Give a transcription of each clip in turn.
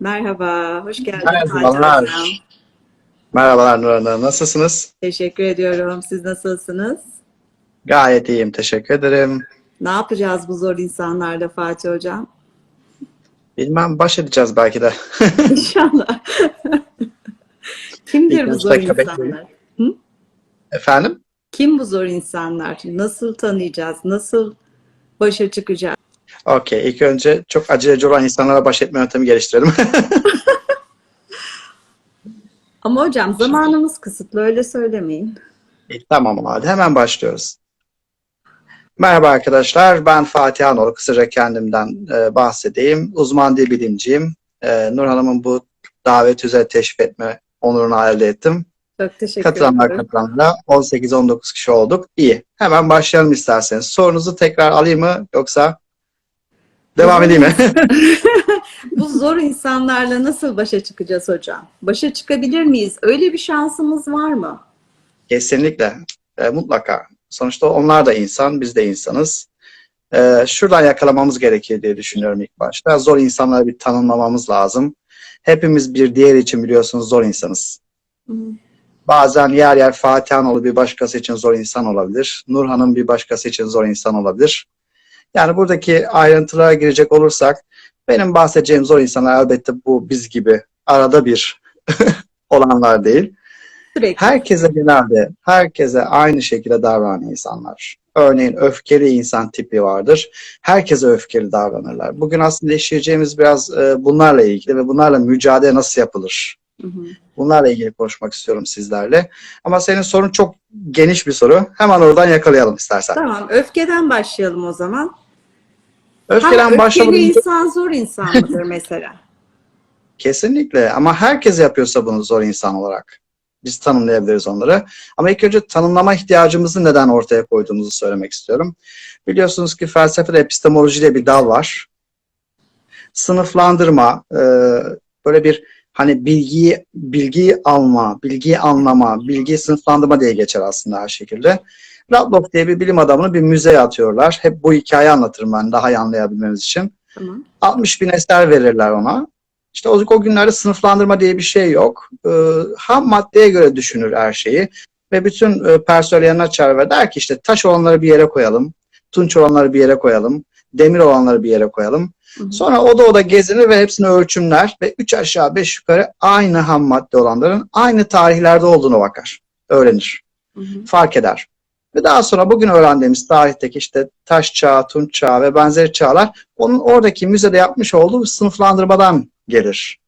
Merhaba, hoş geldiniz. Merhabalar. Merhabalar Nur Hanım. Nasılsınız? Teşekkür ediyorum. Siz nasılsınız? Gayet iyiyim. Teşekkür ederim. Ne yapacağız bu zor insanlarla Fatih Hocam? Bilmem baş edeceğiz belki de. İnşallah. Kimdir bu zor insanlar? Efendim? Kim bu zor insanlar? Nasıl tanıyacağız? Nasıl başa çıkacağız? Okey. İlk önce çok aceleci olan insanlara baş etme yöntemi geliştirelim. Ama hocam zamanımız kısıtlı öyle söylemeyin. İyi, tamam hadi hemen başlıyoruz. Merhaba arkadaşlar. Ben Fatih Anoğlu. Kısaca kendimden e, bahsedeyim. Uzman dil bilimciyim. E, Nur Hanım'ın bu davet üzere teşvik etme onurunu elde ettim. Çok teşekkür Katılanlar ederim. katılanlar 18-19 kişi olduk. İyi. Hemen başlayalım isterseniz. Sorunuzu tekrar alayım mı yoksa devam edeyim mi? Bu zor insanlarla nasıl başa çıkacağız hocam? Başa çıkabilir miyiz? Öyle bir şansımız var mı? Kesinlikle. E, mutlaka. Sonuçta onlar da insan, biz de insanız. E, şuradan yakalamamız gerekir diye düşünüyorum ilk başta. Zor insanları bir tanımlamamız lazım. Hepimiz bir diğer için biliyorsunuz zor insanız. Hı. Bazen yer yer Fatih Anoğlu bir başkası için zor insan olabilir. Nur Hanım bir başkası için zor insan olabilir. Yani buradaki ayrıntılara girecek olursak benim bahsedeceğim zor insanlar elbette bu biz gibi arada bir olanlar değil. Sürekli. Herkese genelde, herkese aynı şekilde davranan insanlar. Örneğin öfkeli insan tipi vardır. Herkese öfkeli davranırlar. Bugün aslında işleyeceğimiz biraz e, bunlarla ilgili ve bunlarla mücadele nasıl yapılır? Hı hı. Bunlarla ilgili konuşmak istiyorum sizlerle. Ama senin sorun çok geniş bir soru. Hemen oradan yakalayalım istersen. Tamam, öfkeden başlayalım o zaman. Öfkeli başlamadan önce- insan zor insan mıdır mesela? Kesinlikle ama herkes yapıyorsa bunu zor insan olarak. Biz tanımlayabiliriz onları. Ama ilk önce tanımlama ihtiyacımızı neden ortaya koyduğumuzu söylemek istiyorum. Biliyorsunuz ki felsefede epistemoloji diye bir dal var. Sınıflandırma, e, böyle bir hani bilgiyi bilgiyi alma, bilgiyi anlama, bilgiyi sınıflandırma diye geçer aslında her şekilde. Radloff diye bir bilim adamını bir müzeye atıyorlar. Hep bu hikayeyi anlatırım ben daha iyi anlayabilmemiz için. Tamam. 60 bin eser verirler ona. İşte o, o günlerde sınıflandırma diye bir şey yok. Ee, ham maddeye göre düşünür her şeyi. Ve bütün e, personel yanına çağırır ve der ki işte taş olanları bir yere koyalım. Tunç olanları bir yere koyalım. Demir olanları bir yere koyalım. Hı hı. Sonra oda oda gezinir ve hepsini ölçümler ve üç aşağı beş yukarı aynı ham madde olanların aynı tarihlerde olduğunu bakar. Öğrenir Hı hı. fark eder. Ve daha sonra bugün öğrendiğimiz tarihteki işte taş çağı, tunç çağı ve benzeri çağlar onun oradaki müzede yapmış olduğu sınıflandırmadan gelir.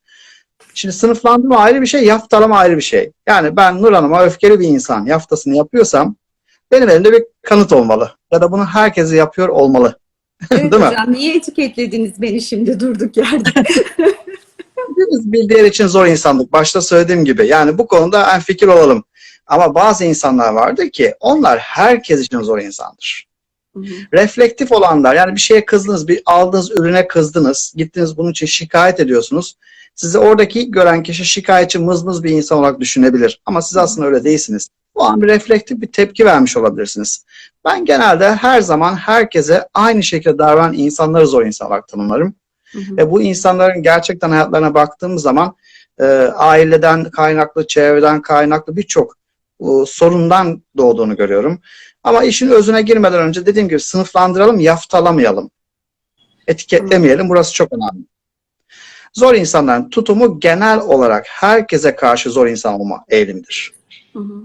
Şimdi sınıflandırma ayrı bir şey, yaftalama ayrı bir şey. Yani ben Nur Hanım'a öfkeli bir insan yaftasını yapıyorsam benim elimde bir kanıt olmalı. Ya da bunu herkes yapıyor olmalı. Evet Değil mi? hocam, niye etiketlediniz beni şimdi durduk yerde? Biz bir diğer için zor insanlık. Başta söylediğim gibi. Yani bu konuda en fikir olalım. Ama bazı insanlar vardır ki onlar herkes için zor insandır. Hı hı. reflektif olanlar yani bir şeye kızdınız, bir aldığınız ürüne kızdınız, gittiniz bunun için şikayet ediyorsunuz. Sizi oradaki gören kişi şikayetçi mızmız bir insan olarak düşünebilir. Ama siz aslında öyle değilsiniz. O an bir reflektif bir tepki vermiş olabilirsiniz. Ben genelde her zaman herkese aynı şekilde davranan insanları zor insan olarak tanımlarım. Hı hı. Ve bu insanların gerçekten hayatlarına baktığımız zaman e, aileden kaynaklı, çevreden kaynaklı birçok sorundan doğduğunu görüyorum. Ama işin özüne girmeden önce dediğim gibi sınıflandıralım, yaftalamayalım. Etiketlemeyelim. Burası çok önemli. Zor insanların tutumu genel olarak herkese karşı zor insan olma eğilimidir. Hı hı.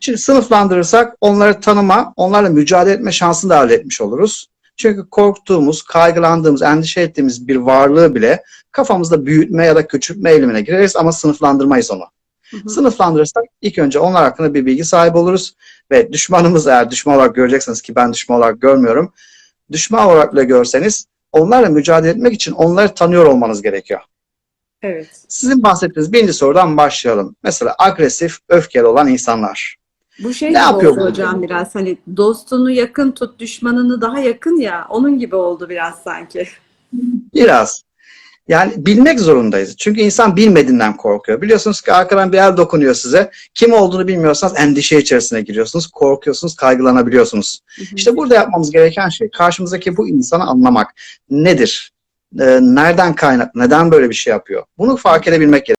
Şimdi sınıflandırırsak onları tanıma, onlarla mücadele etme şansını da elde etmiş oluruz. Çünkü korktuğumuz, kaygılandığımız, endişe ettiğimiz bir varlığı bile kafamızda büyütme ya da küçültme eğilimine gireriz ama sınıflandırmayız onu. Hı hı. Sınıflandırırsak ilk önce onlar hakkında bir bilgi sahibi oluruz ve düşmanımız eğer düşman olarak göreceksiniz ki ben düşman olarak görmüyorum. Düşman olarak bile görseniz onlarla mücadele etmek için onları tanıyor olmanız gerekiyor. Evet. Sizin bahsettiğiniz birinci sorudan başlayalım. Mesela agresif, öfkeli olan insanlar. Bu şey Ne yapıyor oldu hocam biraz hani dostunu yakın tut düşmanını daha yakın ya onun gibi oldu biraz sanki. Biraz. Yani bilmek zorundayız. Çünkü insan bilmediğinden korkuyor. Biliyorsunuz ki arkadan bir el dokunuyor size. Kim olduğunu bilmiyorsanız endişe içerisine giriyorsunuz. Korkuyorsunuz, kaygılanabiliyorsunuz. Hı hı. İşte burada yapmamız gereken şey karşımızdaki bu insanı anlamak. Nedir? e, nereden kaynaklı, neden böyle bir şey yapıyor? Bunu fark edebilmek gerekiyor.